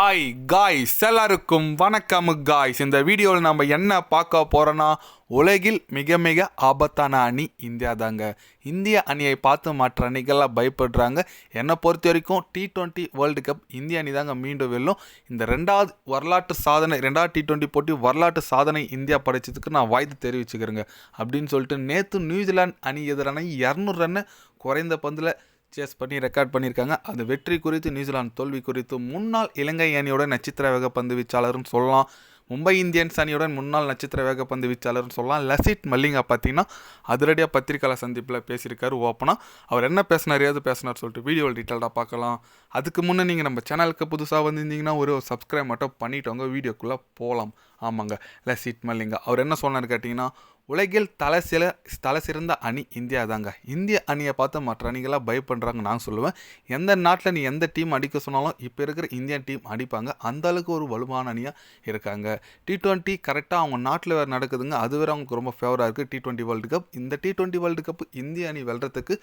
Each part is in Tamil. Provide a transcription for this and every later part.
ஹாய் காய்ஸ் எல்லாருக்கும் வணக்கம் காய்ஸ் இந்த வீடியோவில் நம்ம என்ன பார்க்க போகிறோன்னா உலகில் மிக மிக ஆபத்தான அணி இந்தியா தாங்க. இந்திய அணியை பார்த்து மற்ற அணிகள்லாம் பயப்படுறாங்க. என்னை பொறுத்த வரைக்கும் டி டுவெண்ட்டி வேர்ல்டு கப் இந்திய அணி தாங்க மீண்டும் வெல்லும். இந்த ரெண்டாவது வரலாற்று சாதனை ரெண்டாவது டி டுவெண்ட்டி போட்டி வரலாற்று சாதனை இந்தியா படைச்சதுக்கு நான் வாய்ந்து தெரிவிச்சுக்கிறேங்க. அப்படின்னு சொல்லிட்டு நேற்று நியூசிலாந்து அணி எதிரான இரநூறு ரன்னு குறைந்த பந்தில் சேஸ் பண்ணி ரெக்கார்ட் பண்ணியிருக்காங்க அது வெற்றி குறித்து நியூசிலாந்து தோல்வி குறித்து முன்னாள் இலங்கை அணியோட நட்சத்திர வேக பந்து வீச்சாளர்னு சொல்லலாம். மும்பை இந்தியன்ஸ் அணியுடன் முன்னாள் நட்சத்திர வேக பந்து வீச்சாளர்னு சொல்லலாம். லசித் மல்லிங்கா பார்த்தீங்கன்னா அதிரடியாக பத்திரிகையாளர் சந்திப்பில் பேசியிருக்காரு ஓப்பனாக அவர் என்ன பேசினார் ஏது பேசினார் சொல்லிட்டு வீடியோவில் டீட்டெயில்டாக பார்க்கலாம். அதுக்கு முன்னே நீங்கள் நம்ம சேனலுக்கு புதுசாக வந்திருந்தீங்கன்னா ஒரு சப்ஸ்கிரைப் மட்டும் பண்ணிட்டோங்க. வீடியோக்குள்ளே போகலாம் ஆமாங்க. லசித் மல்லிங்கா அவர் என்ன சொன்னார் கேட்டிங்கன்னா உலகில் தலை சில தலை சிறந்த அணி இந்தியா தாங்க இந்திய அணியை பார்த்து மற்ற அணிகளாக பயப்படுறாங்க நான் சொல்லுவேன். எந்த நாட்டில் நீ எந்த டீம் அடிக்க சொன்னாலும் இப்போ இருக்கிற இந்தியன் டீம் அடிப்பாங்க. அந்த அளவுக்கு ஒரு வலுவான அணியாக இருக்காங்க. டி டுவெண்ட்டி கரெக்டாக அவங்க நாட்டில் வேறு நடக்குதுங்க. அது வேறு அவங்களுக்கு ரொம்ப ஃபேவராக இருக்குது டி ட்வெண்ட்டி வேர்ல்டு கப் இந்த டி ட்வெண்ட்டி வேர்ல்டு கப் இந்திய அணி வெல்றதுக்கு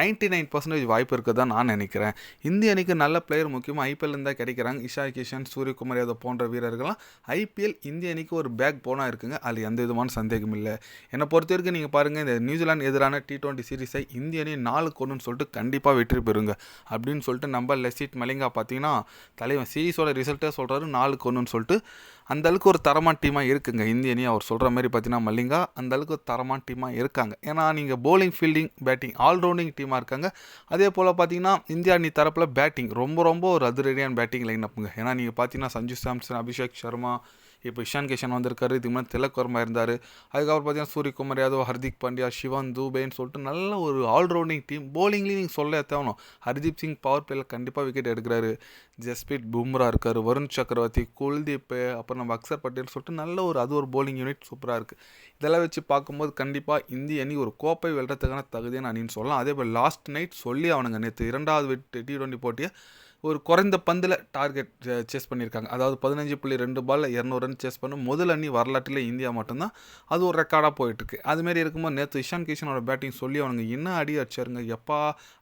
நைன்ட்டி நைன் பர்சன்டேஜ் வாய்ப்பு இருக்குது தான் நான் நினைக்கிறேன். இந்திய அணிக்கு நல்ல பிளேயர் முக்கியமாக ஐபிஎல் இருந்தால் கிடைக்கிறாங்க. இஷா கிஷன் சூரியகுமார் யாதவ் போன்ற வீரர்கள்லாம் ஐபிஎல் இந்திய அணிக்கு ஒரு பேக் போனால் இருக்குங்க. அதில் எந்த விதமான சந்தேகம் இல்லை. என்னை பொறுத்த வரைக்கும் நீங்கள் பாருங்கள் இந்த நியூசிலாந்து எதிரான டி டுவெண்ட்டி சீரிஸை இந்திய அணி நாலு கொண்டுன்னு சொல்லிட்டு கண்டிப்பாக வெற்றி பெறுங்க. அப்படின்னு சொல்லிட்டு நம்ம லெசிட் மலிங்கா பார்த்தீங்கன்னா தலைவன் சீரிஸோட ரிசல்ட்டே சொல்கிறாரு நாலு கொண்டுன்னு சொல்லிட்டு. அந்த அளவுக்கு ஒரு தரமான டீமாக இருக்குங்க இந்திய அணி. அவர் சொல்கிற மாதிரி பார்த்தீங்கன்னா மல்லிங்கா அந்த அளவுக்கு ஒரு தரமான டீமாக இருக்காங்க. ஏன்னா நீங்கள் போலிங் ஃபீல்டிங் பேட்டிங் ஆல்ரவுண்டிங் டீமாக இருக்காங்க. அதே போல் பார்த்தீங்கன்னா இந்தியா அணி தரப்பில் பேட்டிங் ரொம்ப ரொம்ப ஒரு அதிரடியான பேட்டிங் லைன் அப்புங்க ஏன்னா நீங்கள் பார்த்தீங்கன்னா சஞ்சு சாம்சன் அபிஷேக் சர்மா இப்போ இஷான் கிஷன் வந்திருக்காரு இதுக்கு முன்னாடி திலக் இருந்தார். அதுக்கப்புறம் பார்த்தீங்கன்னா சூரியகுமார் யாதவ் ஹர்திக் பாண்டியா சிவன் தூபேன்னு சொல்லிட்டு நல்ல ஒரு ஆல்ரவுண்டிங் டீம் போலிங்லேயும் நீங்கள் சொல்ல தேவணும். ஹர்தீப் சிங் பவர் பிளேயில் கண்டிப்பாக விக்கெட் எடுக்கிறாரு. ஜஸ்பீட் பும்ரா இருக்கார் வருண் சக்கரவர்த்தி குல்தீப் அப்புறம் நம்ம அக்சர் பட்டேல் சொல்லிட்டு நல்ல ஒரு அது ஒரு போலிங் யூனிட் சூப்பராக இருக்குது இதெல்லாம் வச்சு பார்க்கும்போது கண்டிப்பாக இந்திய அணி ஒரு கோப்பை வெல்றதுக்கான தகுதியான அணின்னு சொல்லலாம். அதே போல் லாஸ்ட் நைட் சொல்லி அவனுங்க நேற்று இரண்டாவது டி டுவெண்ட்டி போட்டியை ஒரு குறைந்த பந்தில் டார்கெட் சேஸ் பண்ணியிருக்காங்க அதாவது பதினஞ்சு புள்ளி ரெண்டு பால் இரநூறு ரன் சேஸ் பண்ண முதல் அணி வரலாற்றில் இந்தியா மட்டும்தான் அது ஒரு ரெக்கார்டாக போயிட்டுருக்கு. அதுமாரி இருக்கும்போது நேற்று இஷான் கிஷனோட பேட்டிங் சொல்லி அவனுங்க என்ன அடி அடிச்சாருங்க? எப்பா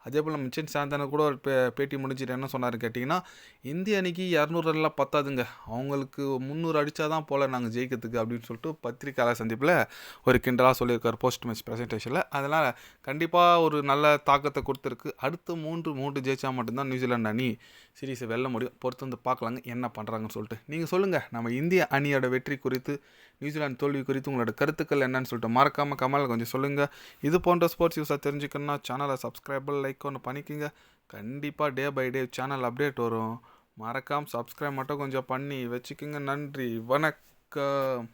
அதே போல் மிச்சன் சாந்தனை கூட ஒரு பே பேட்டி முடிஞ்சிட்டு என்ன சொன்னார் கேட்டிங்கன்னா இந்திய அணிக்கு இரநூறு ரன்லாம் பத்தாதுங்க. அவங்களுக்கு முந்நூறு அடித்தா தான் போல் நாங்கள் ஜெயிக்கிறதுக்கு அப்படின்னு சொல்லிட்டு பத்திரிக்கையாளர் சந்திப்பில் ஒரு கிண்டலாக சொல்லியிருக்காரு போஸ்ட் மேட்ச் ப்ரெசன்டேஷனில். அதனால் கண்டிப்பாக ஒரு நல்ல தாக்கத்தை கொடுத்துருக்கு. அடுத்து மூன்று மூன்று ஜெயிச்சா மட்டும்தான் நியூசிலாந்து அணி சீரீஸை வெல்ல முடியும். பொறுத்து வந்து பார்க்கலாங்க என்ன பண்ணுறாங்கன்னு சொல்லிட்டு. நீங்கள் சொல்லுங்கள் நம்ம இந்திய அணியோட வெற்றி குறித்து நியூசிலாந்து தோல்வி குறித்து உங்களோட கருத்துக்கள் என்னன்னு சொல்லிட்டு. மறக்காமல் கமல் கொஞ்சம் சொல்லுங்கள் இது போன்ற ஸ்போர்ட்ஸ் யூஸாக தெரிஞ்சுக்கணும்னா சேனலை சப்ஸ்கிரைபர் லைக் ஒன்று பண்ணிக்கோங்க. கண்டிப்பாக day by day channel update வரும். மறக்காமல் சப்ஸ்கிரைப் மட்டும் கொஞ்சம் பண்ணி வச்சுக்கோங்க. நன்றி வணக்கம்.